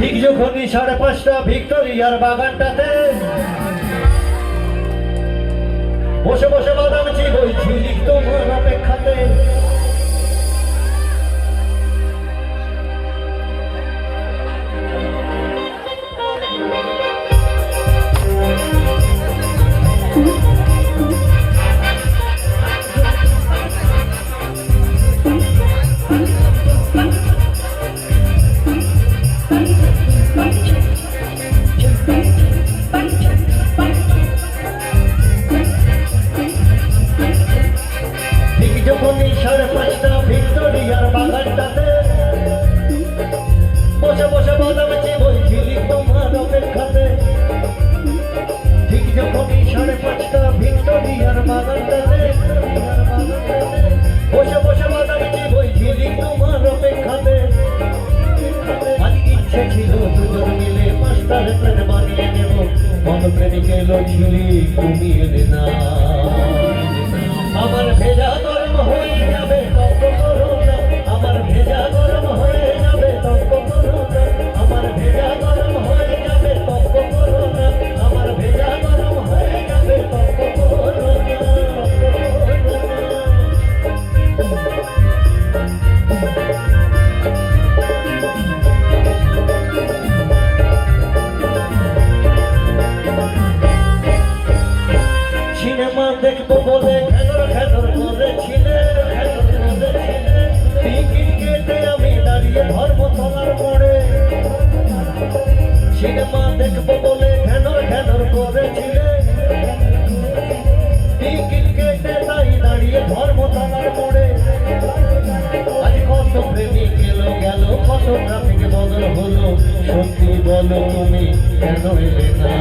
ঠিক যখনই সাড়ে পাঁচটা ভিক্টোরিয়ার বাগানটাতে। বসে বসে বাদাম চিবইছি লিখতো অপেক্ষাতে। সাড়ে পাঁচটা ভিক্টোরিয়ার বাগানটাতে। বসে ঠিক সাড়ে পাঁচটা ভিক্টোরিয়ার বসে বসে তোমার ইচ্ছে ছিল দুজন মিলে বানিয়ে না। করেছিলে। টিকিট কেটে তাই দাঁড়িয়ে ধর্মতলার মোড়ে। আজ কত প্রেমিক কত ট্রাফিক বদল হলো। সত্যি বলো তুমি, কেন এলে না?